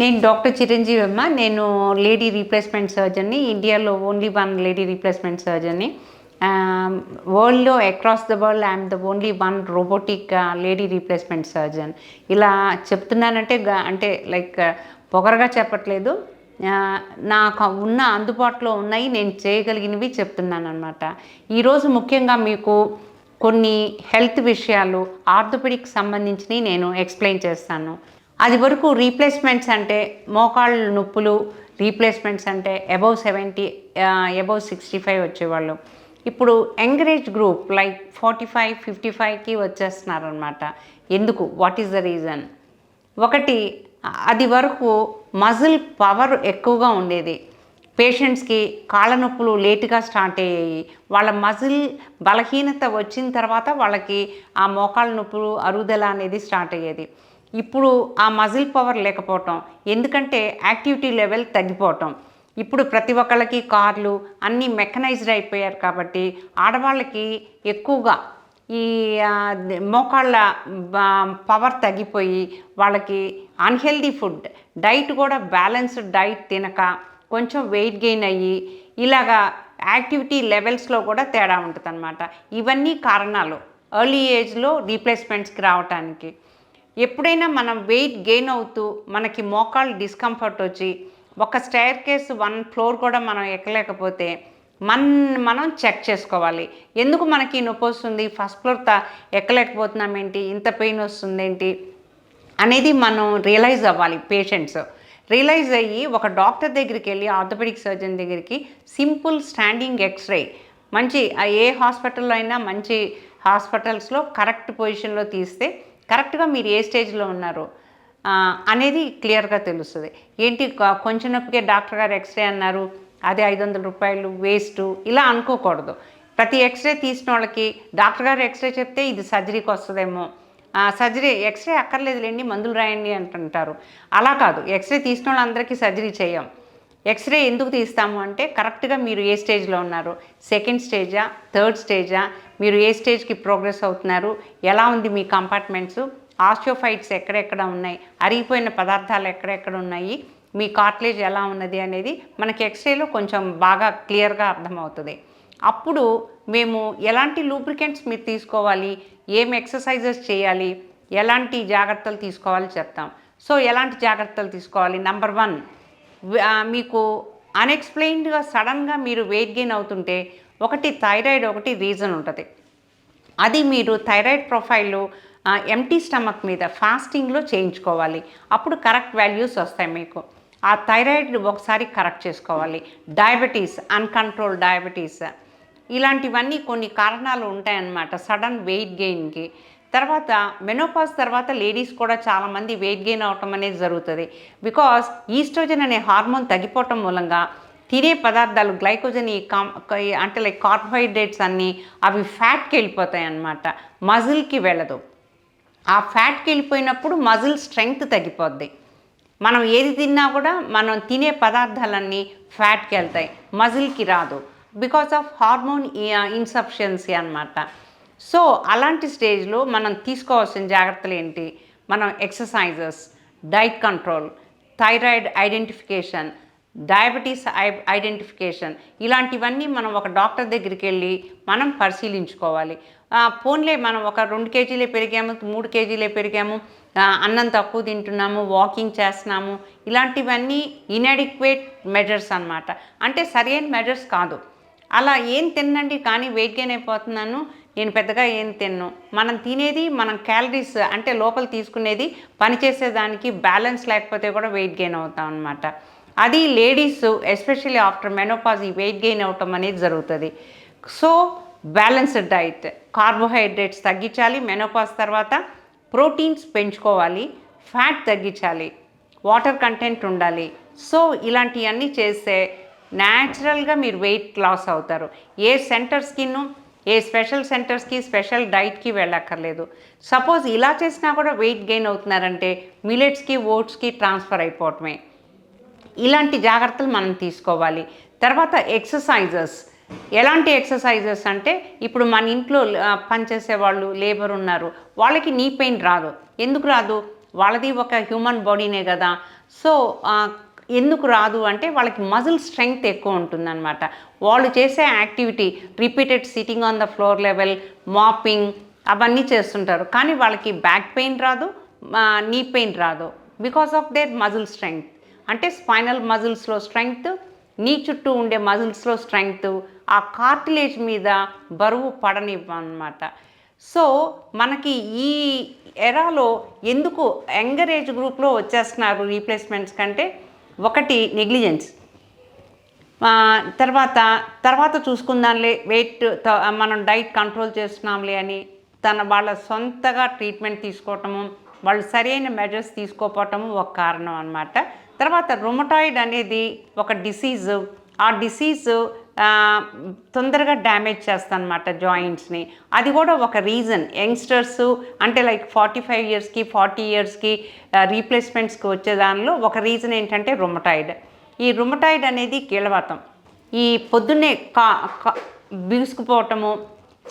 నేను డాక్టర్ చిరంజీవి అమ్మ. నేను లేడీ రీప్లేస్మెంట్ సర్జన్ని ఇండియాలో ఓన్లీ వన్ లేడీ రీప్లేస్మెంట్ సర్జన్ని. వరల్డ్లో across the world I'm the only one robotic lady replacement surgeon. ఇలా చెప్తున్నానంటే అంటే లైక్ పొగరగా చెప్పట్లేదు. నాకు ఉన్న అందుబాటులో ఉన్నాయి నేను చేయగలిగినవి చెప్తున్నాను అనమాట ఈరోజు ముఖ్యంగా మీకు కొన్ని హెల్త్ విషయాలు ఆర్థోపెడిక్ సంబంధించినవి నేను ఎక్స్ప్లెయిన్ చేస్తాను. అది వరకు రీప్లేస్మెంట్స్ అంటే మోకాళ్ళ నొప్పులు రీప్లేస్మెంట్స్ అంటే above seventy above sixty five వచ్చేవాళ్ళు. ఇప్పుడు encourage group like forty five fifty ఫైవ్కి వచ్చేస్తున్నారు అనమాట ఎందుకు? వాట్ ఈస్ ద రీజన్ ఒకటి అది వరకు మజిల్ పవర్ ఎక్కువగా ఉండేది. పేషెంట్స్కి కాళ్ళ నొప్పులు లేటుగా స్టార్ట్ అయ్యాయి. వాళ్ళ మజిల్ బలహీనత వచ్చిన తర్వాత వాళ్ళకి ఆ మోకాళ్ళ నొప్పులు అరుగుదల అనేది స్టార్ట్ అయ్యేది. ఇప్పుడు ఆ మజిల్ పవర్ లేకపోవటం ఎందుకంటే యాక్టివిటీ లెవెల్ తగ్గిపోవటం. ఇప్పుడు ప్రతి ఒక్కళ్ళకి కార్లు అన్నీ మెకనైజ్డ్ అయిపోయారు కాబట్టి ఆడవాళ్ళకి ఎక్కువగా ఈ మోకాళ్ళ పవర్ తగ్గిపోయి వాళ్ళకి అన్హెల్దీ ఫుడ్ డైట్ కూడా బ్యాలెన్స్డ్ డైట్ తినక కొంచెం వెయిట్ గెయిన్ అయ్యి ఇలాగా యాక్టివిటీ లెవెల్స్లో కూడా తేడా ఉంటుంది ఇవన్నీ కారణాలు. ఎర్లీ ఏజ్లో రీప్లేస్మెంట్స్కి రావటానికి. ఎప్పుడైనా మనం వెయిట్ గెయిన్ అవుతూ మనకి మోకాళ్ళు డిస్కంఫర్ట్ వచ్చి ఒక స్టైర్ కేస్ వన్ ఫ్లోర్ కూడా మనం ఎక్కలేకపోతే మన మనం చెక్ చేసుకోవాలి. ఎందుకు మనకి నొప్పి వస్తుంది? ఫస్ట్ ఫ్లోర్ త ఎక్కలేకపోతున్నాం ఏంటి? ఇంత పెయిన్ వస్తుంది ఏంటి? అనేది మనం రియలైజ్ అవ్వాలి పేషెంట్స్ రియలైజ్ అయ్యి ఒక డాక్టర్ దగ్గరికి వెళ్ళి ఆర్థోపెడిక్ సర్జన్ దగ్గరికి సింపుల్ స్టాండింగ్ ఎక్స్రే మంచి ఏ హాస్పిటల్లో అయినా మంచి హాస్పిటల్స్లో కరెక్ట్ పొజిషన్లో తీస్తే కరెక్ట్గా మీరు ఏ స్టేజ్లో ఉన్నారు? అనేది క్లియర్గా తెలుస్తుంది. ఏంటి కొంచెం నొప్పికే డాక్టర్ గారు ఎక్స్రే అన్నారు అది ఐదు వందల రూపాయలు వేస్ట్ ఇలా అనుకోకూడదు. ప్రతి ఎక్స్రే తీసిన వాళ్ళకి డాక్టర్ గారు ఎక్స్రే చెప్తే ఇది సర్జరీకి వస్తుందేమో. సర్జరీ ఎక్స్రే అక్కర్లేదులేండి మందులు రాయండి అంటుంటారు. అలా కాదు ఎక్స్రే తీసిన వాళ్ళందరికీ సర్జరీ చేయం. ఎక్స్రే ఎందుకు తీస్తాము అంటే కరెక్ట్గా మీరు ఏ స్టేజ్లో ఉన్నారు? సెకండ్ స్టేజా థర్డ్ స్టేజా మీరు ఏ స్టేజ్కి ప్రోగ్రెస్ అవుతున్నారు? ఎలా ఉంది మీ కంపార్ట్మెంట్స్? ఆస్టియోఫైట్స్ ఎక్కడెక్కడ ఉన్నాయి? అరిగిపోయిన పదార్థాలు ఎక్కడెక్కడ ఉన్నాయి? మీ కార్ట్లేజ్ ఎలా ఉన్నది అనేది మనకి ఎక్స్రేలో కొంచెం బాగా క్లియర్గా అర్థమవుతుంది. అప్పుడు మేము ఎలాంటి లూబ్రికెంట్స్ మీరు తీసుకోవాలి? ఏం ఎక్సర్సైజెస్ చేయాలి? ఎలాంటి జాగ్రత్తలు తీసుకోవాలి చెప్తాం. సో ఎలాంటి జాగ్రత్తలు తీసుకోవాలి? నంబర్ వన్ మీకు అన్ఎక్స్ప్లెయిన్డ్గా సడన్గా మీరు వెయిట్ గెయిన్ అవుతుంటే ఒకటి థైరాయిడ్ ఒకటి రీజన్ ఉంటుంది. అది మీరు థైరాయిడ్ ప్రొఫైల్ ఎంటీ స్టమక్ మీద ఫాస్టింగ్లో చేయించుకోవాలి. అప్పుడు కరెక్ట్ వాల్యూస్ వస్తాయి మీకు. ఆ థైరాయిడ్ ఒకసారి కరెక్ట్ చేసుకోవాలి. డయాబెటీస్ అన్కంట్రోల్ డయాబెటీస్ ఇలాంటివన్నీ కొన్ని కారణాలు ఉంటాయన్నమాట. సడన్ వెయిట్ గెయిన్కి తర్వాత మెనోపాజ్ తర్వాత లేడీస్ కూడా చాలామంది వెయిట్ గెయిన్ అవటం అనేది జరుగుతుంది. బికాస్ ఈస్ట్రోజన్ అనే హార్మోన్ తగ్గిపోవటం మూలంగా తినే పదార్థాలు గ్లైకోజన్ ఈ కా అంటే లైక్ కార్బోహైడ్రేట్స్ అన్నీ అవి ఫ్యాట్కి వెళ్ళిపోతాయి అన్నమాట. మజిల్కి వెళ్ళదు. ఆ ఫ్యాట్కి వెళ్ళిపోయినప్పుడు మజిల్ స్ట్రెంగ్త్ తగ్గిపోద్ది. మనం ఏది తిన్నా కూడా మనం తినే పదార్థాలన్నీ ఫ్యాట్కి వెళ్తాయి. మజిల్కి రాదు. బికాస్ ఆఫ్ హార్మోన్ ఇన్సఫిషియన్సీ అన్నమాట. సో అలాంటి స్టేజ్లో మనం తీసుకోవాల్సిన జాగ్రత్తలు ఏంటి? మనం exercises diet control thyroid identification diabetes I- identification ఇలాంటివన్నీ మనం ఒక డాక్టర్ దగ్గరికి వెళ్ళి మనం పరిశీలించుకోవాలి. పోన్లే మనం ఒక రెండు కేజీలే పెరిగాము మూడు కేజీలే పెరిగాము అన్నం తక్కువ తింటున్నాము వాకింగ్ చేస్తున్నాము ఇలాంటివన్నీ ఇన్అడిక్వేట్ మెజర్స్ అన్నమాట. అంటే సరైన మెజర్స్ కాదు. అలా ఏం తిన్నండి కానీ వెయిట్ గెయిన్ అయిపోతున్నాను నేను పెద్దగా ఏం తిన్ను. మనం తినేది మనం క్యాలరీస్ అంటే లోపల తీసుకునేది పనిచేసేదానికి బ్యాలెన్స్ లేకపోతే కూడా వెయిట్ గెయిన్ అవుతాం అనమాట అది లేడీస్ ఎస్పెషల్లీ ఆఫ్టర్ మెనోపాజ్ ఈ వెయిట్ గెయిన్ అవటం అనేది జరుగుతుంది. సో బ్యాలెన్స్డ్ డైట్ కార్బోహైడ్రేట్స్ తగ్గించాలి మెనోపాజ్ తర్వాత ప్రోటీన్స్ పెంచుకోవాలి ఫ్యాట్ తగ్గించాలి వాటర్ కంటెంట్ ఉండాలి. సో ఇలాంటివన్నీ చేస్తే న్యాచురల్గా మీరు వెయిట్ లాస్ అవుతారు. ఏ సెంటర్ స్కిన్ ఏ స్పెషల్ సెంటర్స్కి స్పెషల్ డైట్కి వెళ్ళక్కర్లేదు. సపోజ్ ఇలా చేసినా కూడా వెయిట్ గెయిన్ అవుతున్నారంటే మిలెట్స్కి ఓట్స్కి ట్రాన్స్ఫర్ అయిపోవటమే. ఇలాంటి జాగ్రత్తలు మనం తీసుకోవాలి. తర్వాత ఎక్సర్సైజెస్. ఎలాంటి ఎక్సర్సైజెస్ అంటే ఇప్పుడు మన ఇంట్లో పనిచేసే వాళ్ళు లేబర్ ఉన్నారు. వాళ్ళకి నీ పెయిన్ రాదు. ఎందుకు రాదు? వాళ్ళది ఒక హ్యూమన్ బాడీనే కదా. సో ఎందుకు రాదు అంటే వాళ్ళకి మజిల్ స్ట్రెంగ్త్ ఎక్కువ ఉంటుందన్నమాట. వాళ్ళు చేసే activity repeated sitting on the floor level mopping అవన్నీ చేస్తుంటారు. కానీ వాళ్ళకి బ్యాక్ పెయిన్ రాదు నీ పెయిన్ రాదు. Because of their muscle strength అంటే స్పైనల్ మజిల్స్లో స్ట్రెంగ్త్ నీ చుట్టూ ఉండే మజిల్స్లో స్ట్రెంగ్త్ ఆ కార్టిలేజ్ మీద బరువు పడనివ్వనమాట సో మనకి ఈ ఎరాలో ఎందుకు యంగర్ ఏజ్ గ్రూప్లో వచ్చేస్తున్నారు రీప్లేస్మెంట్స్ కంటే? ఒకటి నెగ్లిజెన్స్. తర్వాత తర్వాత చూసుకుందాంలే వెయిట్ త- మనం డైట్ కంట్రోల్ చేస్తున్నాంలే అని తన వాళ్ళ సొంతగా ట్రీట్మెంట్ తీసుకోవటము వాళ్ళు సరైన మెజర్స్ తీసుకోకపోవటము ఒక కారణం అనమాట తర్వాత రుమటాయిడ్ అనేది ఒక డిసీజు. ఆ డిసీజు తొందరగా డ్యామేజ్ చేస్తానమాట జాయింట్స్ని. అది కూడా ఒక రీజన్. యంగ్స్టర్స్ అంటే లైక్ ఫార్టీ ఫైవ్ ఇయర్స్కి ఫార్టీ ఇయర్స్కి రీప్లేస్మెంట్స్కి వచ్చే దానిలో ఒక రీజన్ ఏంటంటే రుమటాయిడ్. ఈ రుమటాయిడ్ అనేది కీలవాతం. ఈ పొద్దున్నే కా కా- బిగుసుకుపోవటము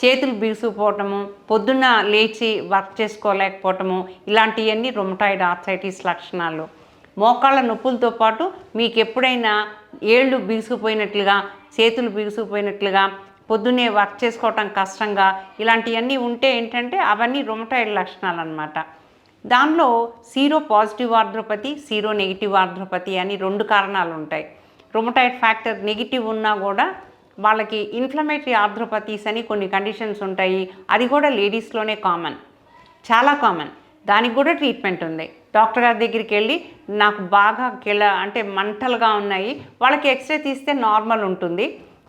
చేతులు బిగుసుకుపోవటము పొద్దున్న లేచి వర్క్ చేసుకోలేకపోవటము ఇలాంటివన్నీ రుమటాయిడ్ ఆర్థరైటిస్ లక్షణాలు. మోకాళ్ళ నొప్పులతో పాటు మీకు ఎప్పుడైనా ఏళ్ళు బిగుసుకుపోయినట్లుగా చేతులు బిగుసుకుపోయినట్లుగా పొద్దున్నే వర్క్ చేసుకోవటం కష్టంగా ఇలాంటివన్నీ ఉంటే ఏంటంటే అవన్నీ రొమటాయిడ్ లక్షణాలు అన్నమాట దానిలో sero positive arthropathy sero negative arthropathy అని రెండు కారణాలు ఉంటాయి రుమటాయిడ్ ఫ్యాక్టర్ నెగిటివ్ ఉన్నా కూడా వాళ్ళకి ఇన్ఫ్లమేటరీ ఆర్థ్రోపతీస్ అని కొన్ని కండిషన్స్ ఉంటాయి. అది కూడా లేడీస్లోనే కామన్ చాలా కామన్ దానికి కూడా ట్రీట్మెంట్ ఉంది. డాక్టర్ గారి దగ్గరికి వెళ్ళి నాకు బాగా కిల అంటే మంటలుగా ఉన్నాయి. వాళ్ళకి ఎక్స్రే తీస్తే నార్మల్ ఉంటుంది.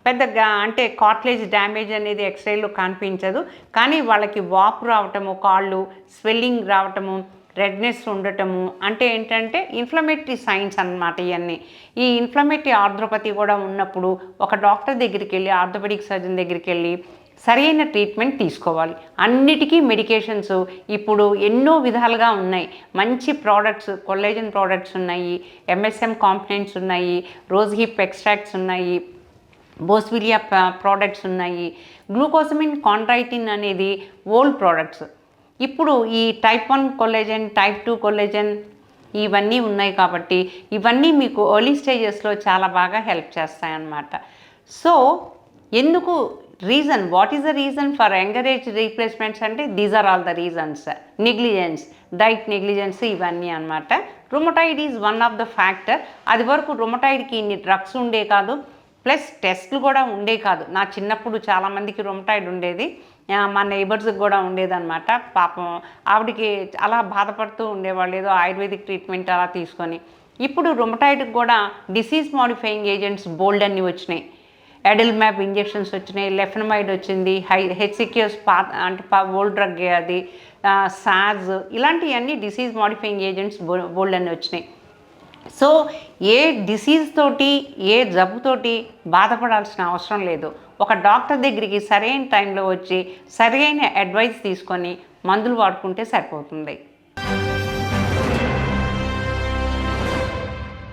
పెద్దగా అంటే కాట్లేజ్ డ్యామేజ్ అనేది ఎక్స్రేలో కనిపించదు. కానీ వాళ్ళకి వాపు రావటము కాళ్ళు స్వెల్లింగ్ రావటము రెడ్నెస్ ఉండటము అంటే ఏంటంటే ఇన్ఫ్లమేటరీ సైన్స్ అన్నమాట ఇవన్నీ ఈ ఇన్ఫ్లమేటరీ ఆర్థ్రోపతి కూడా ఉన్నప్పుడు ఒక డాక్టర్ దగ్గరికి వెళ్ళి ఆర్థోపెడిక్ సర్జన్ దగ్గరికి వెళ్ళి సరైన ట్రీట్మెంట్ తీసుకోవాలి. అన్నిటికీ మెడికేషన్స్ ఇప్పుడు ఎన్నో విధాలుగా ఉన్నాయి. మంచి ప్రోడక్ట్స్ కొల్లేజన్ ప్రోడక్ట్స్ ఉన్నాయి ఎంఎస్ఎం కాంపనెంట్స్ ఉన్నాయి రోజ్ హిప్ ఎక్స్ట్రాక్ట్స్ ఉన్నాయి బోస్విలియా ప్రోడక్ట్స్ ఉన్నాయి. గ్లూకోసమిన్ కాంట్రైటిన్ అనేది ఓల్డ్ ప్రోడక్ట్స్ ఇప్పుడు ఈ type one collagen type two collagen ఇవన్నీ ఉన్నాయి కాబట్టి ఇవన్నీ మీకు ఎర్లీ స్టేజెస్లో చాలా బాగా హెల్ప్ చేస్తాయన్నమాట. సో ఎందుకు reason what is the reason for encourage replacements అంటే these are all the reasons negligence diet negligence ఇవన్నీ అనమాట rheumatoid is one of the factor అది వరకు రుమటాయిడ్కి ఇన్ని డ్రగ్స్ ఉండే కాదు. ప్లస్ టెస్ట్లు కూడా ఉండే కాదు. నా చిన్నప్పుడు చాలామందికి రొమటాయిడ్ ఉండేది. మా నైబర్స్కి కూడా ఉండేదన్నమాట. పాపం ఆవిడకి అలా బాధపడుతూ ఉండేవాళ్ళు. ఏదో ఆయుర్వేదిక్ ట్రీట్మెంట్ అలా తీసుకొని. ఇప్పుడు రొమటాయిడ్కి కూడా డిసీజ్ మాడిఫైయింగ్ ఏజెంట్స్ బోల్డ్ అన్ని వచ్చినాయి. ఎడల్ మ్యాప్ ఇంజెక్షన్స్ వచ్చినాయి లెఫ్నమైడ్ వచ్చింది హై హెచ్సిక్యూస్ పా అంటే ఓల్డ్ డ్రగ్ అది సాజ్ ఇలాంటివన్నీ డిసీజ్ మాడిఫైయింగ్ ఏజెంట్స్ బోల్డ్ అన్ని వచ్చినాయి. సో ఏ డిసీజ్ తోటి ఏ జబ్బుతోటి బాధపడాల్సిన అవసరం లేదు. ఒక డాక్టర్ దగ్గరికి సరైన టైంలో వచ్చి సరైన అడ్వైస్ తీసుకొని మందులు వాడుకుంటే సరిపోతుంది.